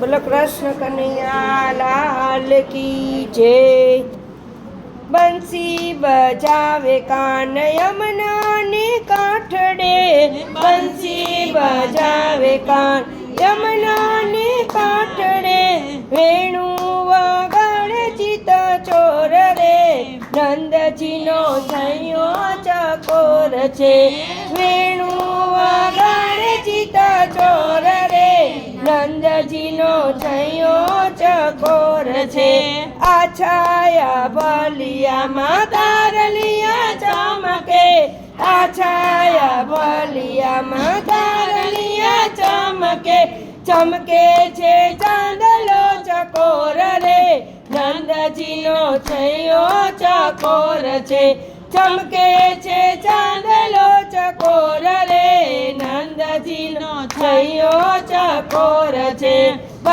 બોલો કૃષ્ણ કનૈયા, લાલ કી જય. બંસી બજાવે કાન યમુના કાંઠડે. બંસી બજાવે કાન યમનાની કાંઠડે. વેણુ વગાડે ચિત ચોર રે. નંદજીનો થયો ચકોર છે. વેણુ થયો ચકોર છે. આ છાયા બલિયામાં તારલિયા ચમકે. આ છાયા બલિયામાં તારલિયા ચમકે. ચમકે છે ચાંદલો ચકોર રે. નંદજીનો થયો ચકોર છે. ચમકે છે ચાંદલો ચકોર રે. નંદજીનો થયો ચકોર છે.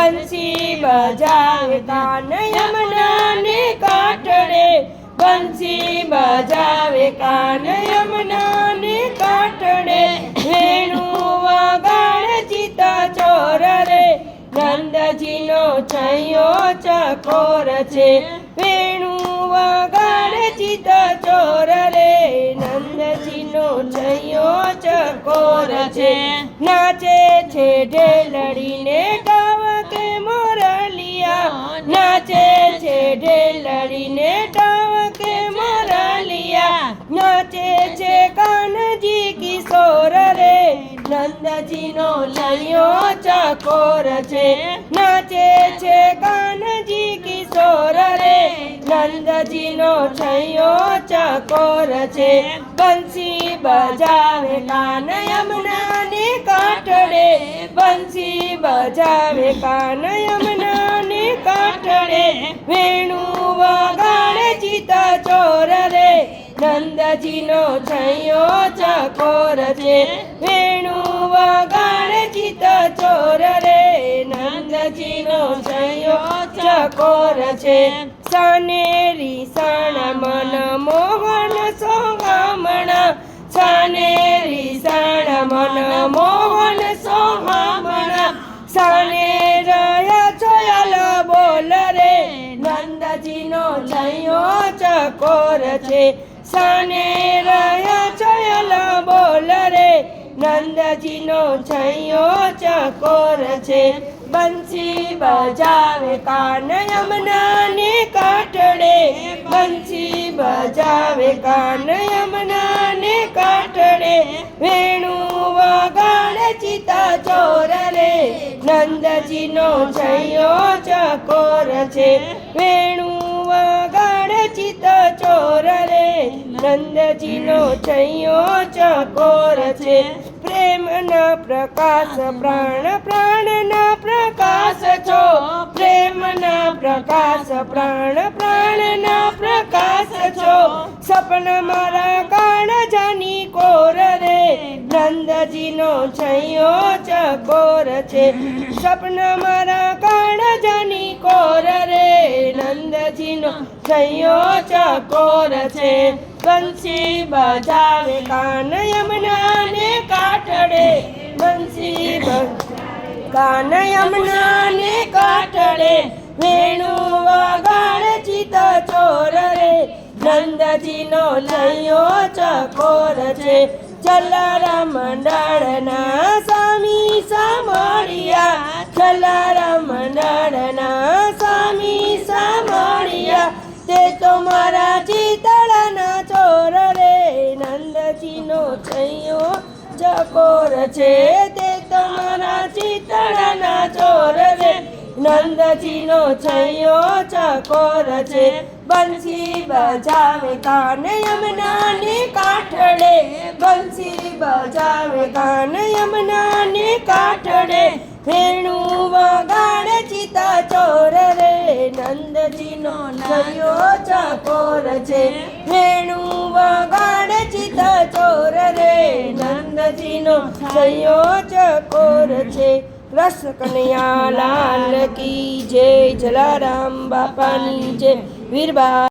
બંસી બજાવતા કાન યમુના ને કાંઠડે બંસી બજાવે કાન યમુના ને કાંઠડે વેણુ વગાડે ચિતા ચોર રે નંદજીનો છયો ચકોર છે, વેણુ વગાડે જીતા ચોર રે નંદજીનો છયો ચકોર છે, નાચે છે ઢેલડીને ઢેલડીને ટાવકે મોરલિયા. નાચે છે કાનજી કિશોર રે. નંદજીનો લયો ચકોર છે. નાચે છે કાનજી કિશોર રે. નંદજીનો છયો ચકોર છે. બંસી બજાવે કાન યમુના ને કાંઠડે બંસી બજાવે કાન કાંઠડે વેણુ વગાડે ચિત ચોર રે. નંદજીનો છયો ચકોર છે. વેણુ વગાડે ચિત ચોર રે. નંદજીનો છયો ચકોર છે. સનેરી સાણ મન મોહન સોગામણા. સાનેરી છયો ચકોર છે. સને રહ્યા છોયલ બોલ રે. નંદજીનો છૈયો ચકોર છે. બંસી બજાવે કાન યમનાની કાટડે. બંસી બજાવે કાન યમનાની કાટડે. વેણુ વગાડે ચિતા ચોર રે. નંદજીનો છૈયો ચકોર છે. વેણુ ચોર રે નંદજીનો ચૈયો ચકોર છે. પ્રેમના પ્રકાશ, પ્રાણ, પ્રાણના પ્રકાશ છો. પ્રેમના પ્રકાશ, પ્રાણ, પ્રાણના પ્રકાશ છો. સપન મારા કાળ જાની કોર રે. નંદજીનો ચૈયો ચકોર છે. સપન મારા કાળ જાની કોર રે. નંદજીનો છયો ચકોર છે. બંસી બજાવે કાન યમુના ને કાંઠડે બંસી કાન યમુના ને કાંઠડે વેણુ વગાડે ચિત ચોર રે. નંદજીનો લયો ચકોર છે. ચલ મંડળના ચકોર છે તે તમારા ચિતળના ચોર રે નંદજીનો છૈયો ચકોર છે. બંસી બજાવે કાન યમનાની કાઠડે. બંસી બજાવે કાન યમનાની કાઠડે. ફેણું વગાડે ચિતા ચોર રે. નંદજીનો છૈયો ચકોર છે. છૈયો ચકોર છે. રસ કનૈયા લાલ કી જય જલારામ બાપાની જય. વીરબા